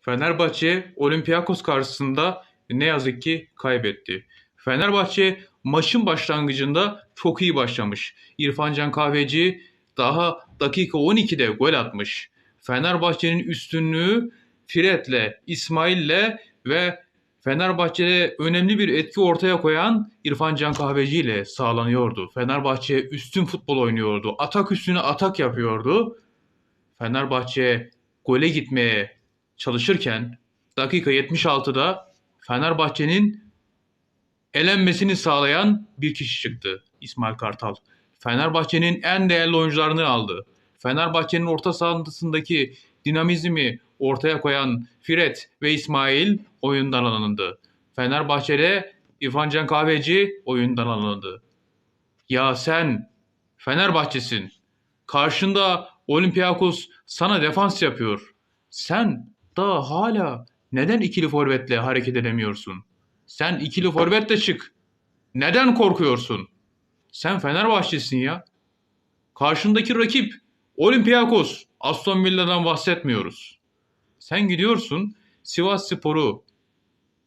Fenerbahçe Olympiakos karşısında ne yazık ki kaybetti. Fenerbahçe maçın başlangıcında çok iyi başlamış. İrfan Can Kahveci daha dakika 12'de gol atmış. Fenerbahçe'nin üstünlüğü Fred'le, İsmail'le ve Fenerbahçe'de önemli bir etki ortaya koyan İrfan Can Kahveci ile sağlanıyordu. Fenerbahçe üstün futbol oynuyordu. Atak üstüne atak yapıyordu. Fenerbahçe gole gitmeye çalışırken dakika 76'da Fenerbahçe'nin elenmesini sağlayan bir kişi çıktı. İsmail Kartal. Fenerbahçe'nin en değerli oyuncularını aldı. Fenerbahçe'nin orta sahasındaki dinamizmi ortaya koyan Fred ve İsmail oyundan alındı. Fenerbahçe'de İrfan Can Kahveci oyundan alındı. Ya sen Fenerbahçe'sin. Karşında Olympiakos sana defans yapıyor. Sen daha hala neden ikili forvetle hareket edemiyorsun? Sen ikili forvetle çık. Neden korkuyorsun? Sen Fenerbahçe'sin ya. Karşındaki rakip Olympiakos. Aston Villa'dan bahsetmiyoruz. Sen gidiyorsun Sivas Spor'u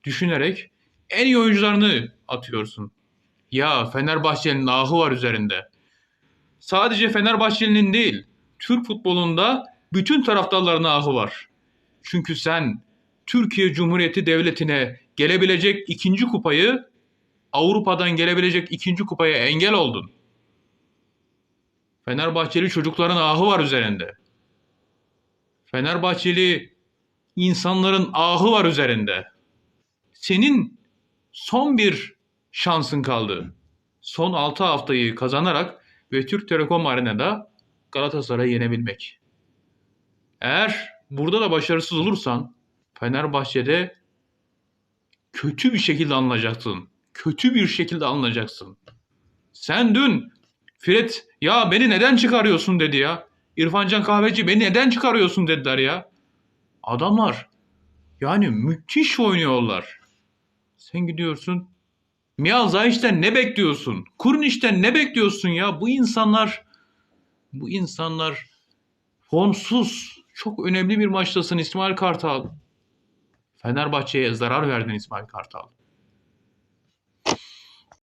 düşünerek en iyi oyuncularını atıyorsun. Ya Fenerbahçe'nin ahı var üzerinde. Sadece Fenerbahçeli'nin değil, Türk futbolunda bütün taraftarların ahı var. Çünkü sen Türkiye Cumhuriyeti Devleti'ne gelebilecek ikinci kupayı Avrupa'dan gelebilecek ikinci kupaya engel oldun. Fenerbahçeli çocukların ahı var üzerinde. Fenerbahçeli insanların ahı var üzerinde. Senin son bir şansın kaldı. Son 6 haftayı kazanarak ve Türk Telekom Arena'da Galatasaray'ı yenebilmek. Eğer burada da başarısız olursan Fenerbahçe'de kötü bir şekilde alınacaksın. Kötü bir şekilde alınacaksın. Sen dün Fred ya beni neden çıkarıyorsun dedi ya. İrfan Can Kahveci beni neden çıkarıyorsun dediler ya. Adamlar yani müthiş oynuyorlar. Sen gidiyorsun. Miyal Zayiş'ten ne bekliyorsun? Kurniş'ten ne bekliyorsun ya? Bu insanlar bu insanlar formsuz. Çok önemli bir maçtasın İsmail Kartal. Fenerbahçe'ye zarar verdin İsmail Kartal.